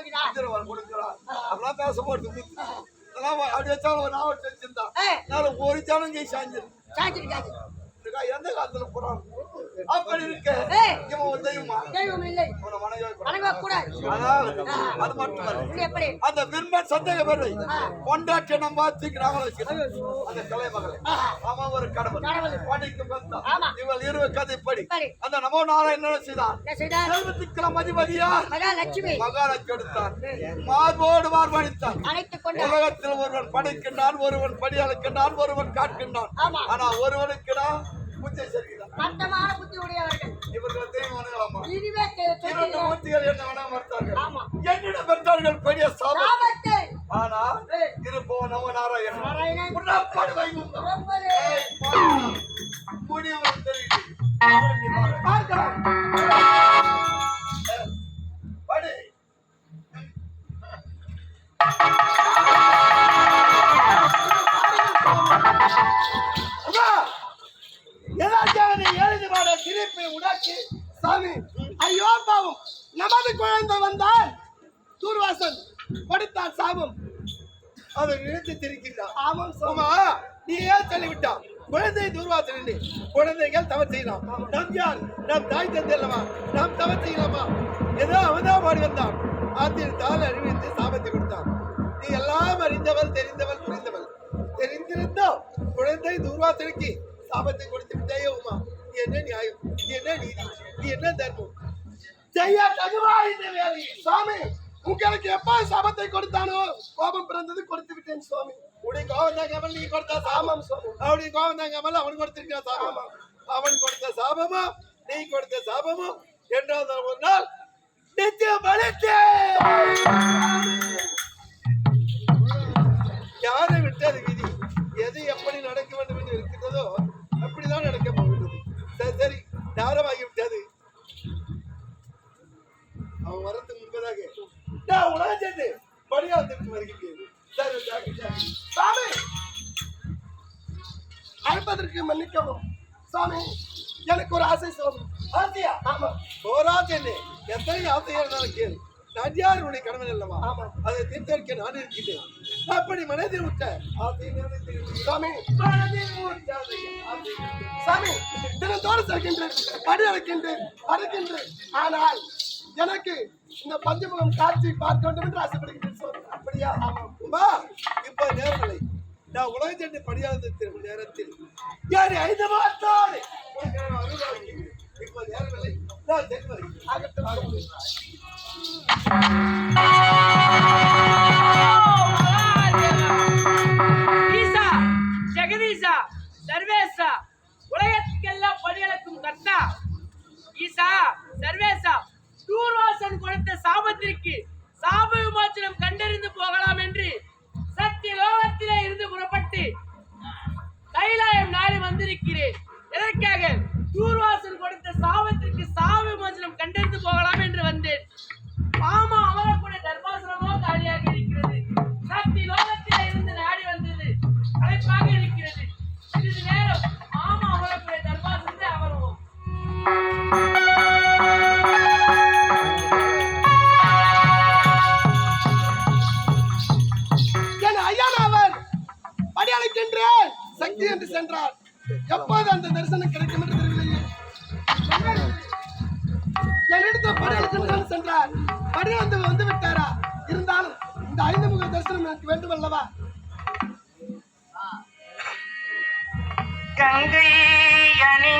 அப்படிலாம் பேச அதெல்லாம் அப்படி வச்சாலும் ஒரு நாவல் வச்சிருந்தா ஏய், அதனால ஒரு ஜனங்கை சாஞ்சிரு. சாஞ்சிருக்காது. இருக்கா, எந்த காலத்துல போறான்? அப்படி இருக்க. இவன் தெய்வமா? தெய்வம் இல்லை கூடாது. அது எப்படி? அந்த விரும்பன் சந்தேகம் வருது கொண்டாட்டி நம்ம தூக்கினாங்களோ அந்த தலைமகள் அவன் ஒரு கடவுள். கடவுள். பணிக்கு வந்தான். ஆமா. இவள் இருவ கதைப்படி சரி. அந்த நமோ நாராயணன் என்ன செய்தான்? செல்வத்துக்கெல்லாம் அதிபதியா? மகாலட்சுமி. மகாராஜ் எடுத்தான். மார்போடு மார்பணித்தான். உலகத்தில் ஒருவன் படைக்கின்றான் ஒருவன் படி அளக்கின்றான் ஒருவன் காட்கின்றான். ஆனா ஒருவனுக்குடா புத்தி மந்தமான புத்தி உடையவர்கள். இவர்கள் தெய்வங்களாமா இதுவே இரண்டு. மூர்த்திகள் என்ன வேணா மறுத்தார்கள். ஆமா. என்னிடம் பெற்றார்கள் பெரிய சாபத்தை. ஆனா இருப்போம் நம்ம நாராயணன். முடியவன் தெரியுது. பார்க்கலாம். சாபம் அதை நினைத்து திரிக்கின்றான். ஆமாம் சாமி நீ ஏன் சொல்லிவிட்டான் குழந்தை தூர்வாசல் இல்லை குழந்தைகள் தவ செய்யலாம். நம் யார்? நம் தாய் தந்தை அல்லவா? நாம் தவ செய்யலாமா? ஏதோ அவன்தான் பாடி வந்தான். ஆத்திரத்தால் அறிவித்து சாபத்தை கொடுத்தான். நீ எல்லாம் அறிந்தவள் தெரிந்தவள் புரிந்தவள். தெரிந்திருந்தோ குழந்தை தூர்வாசலுக்கு சாபத்தை கொடுத்து விட்டாயே உமா. நீ என்ன நியாயம்? நீ என்ன நீதி? நீ என்ன தர்மம்? செய்ய தகுவா இந்த வேலை சாமி உங்களுக்கு எப்ப சபத்தை கொடுத்தானோ? கோபம் பிறந்தது கொடுத்து விட்டேன் சுவாமி. உடைய கோபம் தான் கமல் நீ கொடுத்தா சாபம். அவனுடைய கோபம் தான் கமல் அவன் கொடுத்திருக்கா சாபம்? அவன் கொடுத்த சாபமா? நீ கொடுத்த சாபமும் என்றாவது ஒரு நாள் நித்தியம் பலித்தே யாரை விட்டு அது விதி? எது எப்படி நடக்க வேண்டும் என்று இருக்கின்றதோ அப்படிதான் நடக்க போகின்றது. சரி சரி நேரமாகி விட்டது அவன் வரத்துக்கு முன்பதாக நான் உலக சேர்ந்து பணியாளத்திற்கு வருகின்றேன் சரி சரி சரி சாமி அழைப்பதற்கு மன்னிக்கவும். சாமி எனக்கு ஒரு ஆசை சுவாமி ஆசையா? ஆமா. போராது என்ன எத்தனை ஆசையா இருந்தாலும் கேளு. நான் யாருடைய கடமை அல்லவா? ஆமா. அதை தீர்த்தரிக்க நான் இருக்கின்றேன் அப்படி மனதில் விட்ட ஆசை. சாமி ஆசை, ஆசை. சாமி தினந்தோறும் செல்கின்றேன் படி அழைக்கின்றேன் அழைக்கின்றேன் ஆனால் எனக்கு இந்த பஞ்சமுகம் காட்சி பார்க்க வேண்டும் என்று ஆசைப்படுகிறேன். அப்படியா? ஆமா இப்ப நேரலை நான் உலக சென்று படியாத நேரத்தில். யார் ஐந்து மாத்தாரு இப்ப நேரலை நான் சென்று ஜெகதீசா சர்வேசா உலகத்துக்கெல்லாம் பணியளக்கும் கர்த்தா. ஈசா சர்வேசா தூர்வாசன் கொடுத்த சாபத்திற்கு சாப விமோச்சனம் கண்டறிந்து போகலாம் என்று சக்தி லோகத்திலே இருந்து புறப்பட்டு கைலாயம் நாடி வந்திருக்கிறேன். எதற்காக? தூர்வாசன் கொடுத்த சாபத்திற்கு சாப விமோச்சனம் கண்ட சென்றார் எப்போது அந்த தரிசனம் கிடைக்கும் என்று தெரியவில்லையே? என்னிடத்தில் படி சென்றார் படி வந்து வந்து விட்டாரா? இருந்தாலும் இந்த ஐந்து முக தரிசனம் எனக்கு வேண்டும் அல்லவா? கங்கை அணி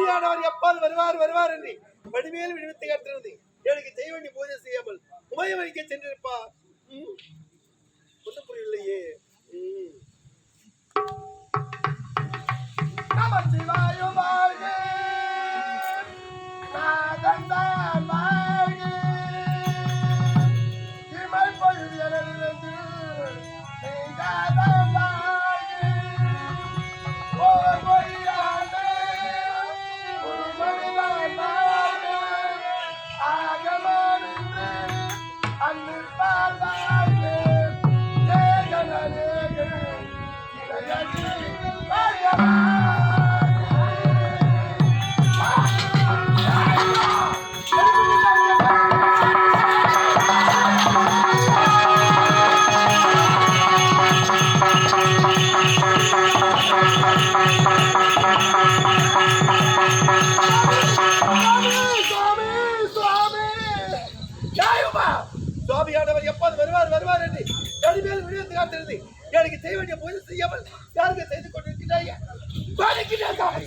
பலியானவர் எப்பால் வருவார் வருவார் என்று வடிவேல் விடுவித்து காட்டுகிறது எனக்கு செய்ய பூஜை செய்யாமல் உமைய வைக்க சென்றிருப்பா ஒன்றும் புரியலையே. நம சிவாயு வாழ்க நாதன் சுவாமியானவர் எப்போது வருவார் வருவார் என்று வடிவேல் விடுவித்து காட்டுறது எனக்கு செய்ய வேண்டிய பொருள் செய்யாமல் யாருக்கு செய்து கொண்டிருக்கிறாய்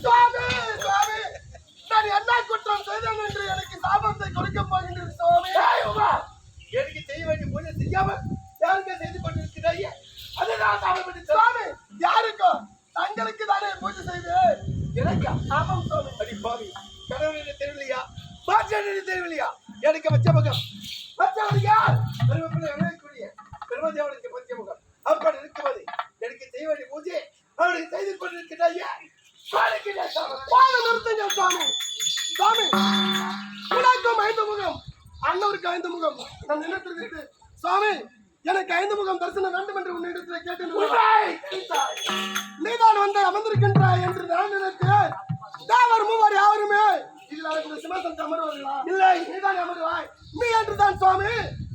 சுவாமி சுவாமி நான் என்ன குற்றம் செய்தேன் என்று எனக்கு சாபத்தை கொடுக்க போகின்றது சுவாமி எனக்கு செய்ய வேண்டிய பூஜை செய்யாமல் யாருக்கு செய்து கொண்டிருக்கிறாய் அதுதான் சாமி பண்ணி சுவாமி யாருக்கோ தங்களுக்கு தானே பூஜை செய்தேன் எனக்கா ஆமாம் சுவாமி அடி பாவி கடவுளின் தெரியலையா பாட்சாண்டின் தெரியலையா எனக்கு பச்சை முகம். பச்சைவர் யார்? பெருமப்பிள்ளை விளையக்கூடிய பெருமதேவனுக்கு பச்சை முகம். அப்படி இருக்கும்போது எனக்கு செய்ய வேண்டிய பூஜை அவனுக்கு செய்து கொண்டிருக்கிறாயா நிறுத்துங்க சுவாமி சுவாமி உனக்கும் ஐந்து முகம். அண்ணவருக்கு ஐந்து முகம். நான் நினைத்திருக்கிறது சுவாமி எனக்கு ஐந்து முகம் தரிசனம் வேண்டும் என்று உன்னிடத்தில் கேட்டு நீதான் வந்து அமர்ந்திருக்கின்றாய் என்று நான் நினைத்தேன் தேவர் மூவர் யாருமே இதில் சிம்மாசனத்தை அமர்வார்களா இல்லை. நீதான் அமர்வாய். நீ என்று தான் சுவாமி.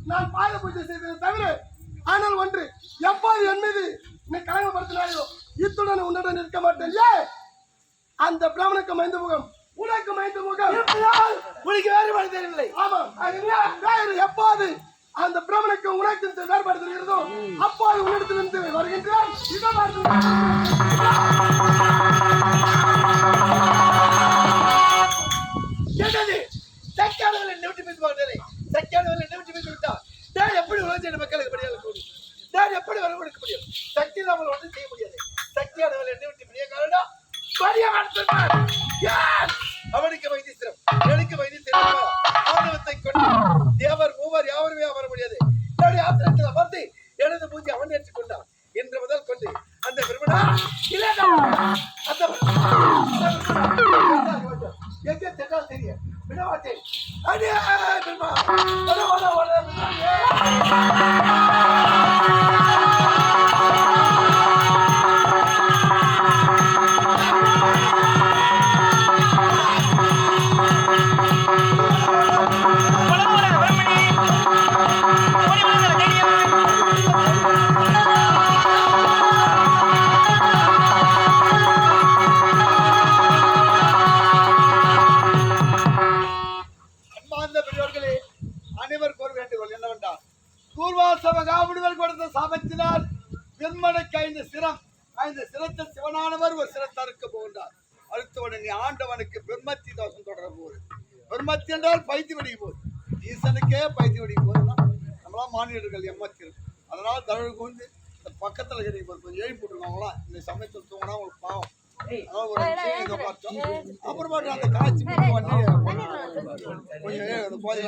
நான் பாத பூஜை செய்ததை தவிர ஆனால் ஒன்று. எப்போது என் மீது நீ கலங்கப்படுத்தினாயோ இத்துடன் உன்னுடன் இருக்க மாட்டேன். ஏ! அந்த பிராமணுக்கு மைந்து முகம் உனக்கு மைந்து முகம். உனக்கு வேறுபாடு தெரியவில்லை. ஆமா அது வே- வேறு எப்போது அந்த பிரமனுக்கு உனக்கு வேறுபாடு தெரிகிறதோ அப்போது உன்னிடத்திலிருந்து வருகின்றேன். இதை தொடர போகுது பிரம்மத்தி என்றால் பைத்தி வெடிக்க போகுது ஈசனுக்கே பைத்தி வெடிக்க போகுதுன்னா நம்மளாம் மாநிலர்கள் எம்மத்தில் அதனால் கூந்து இந்த பக்கத்தில் போகுது கொஞ்சம் எழுப்பி விட்டுருக்காங்களா இந்த சமயத்தில் தூங்கினா உங்களுக்கு பாவம் அதனால ஒரு இதை பார்த்தோம் அப்புறமாட்டு அந்த காய்ச்சி பண்ணி கொஞ்சம் அந்த போதை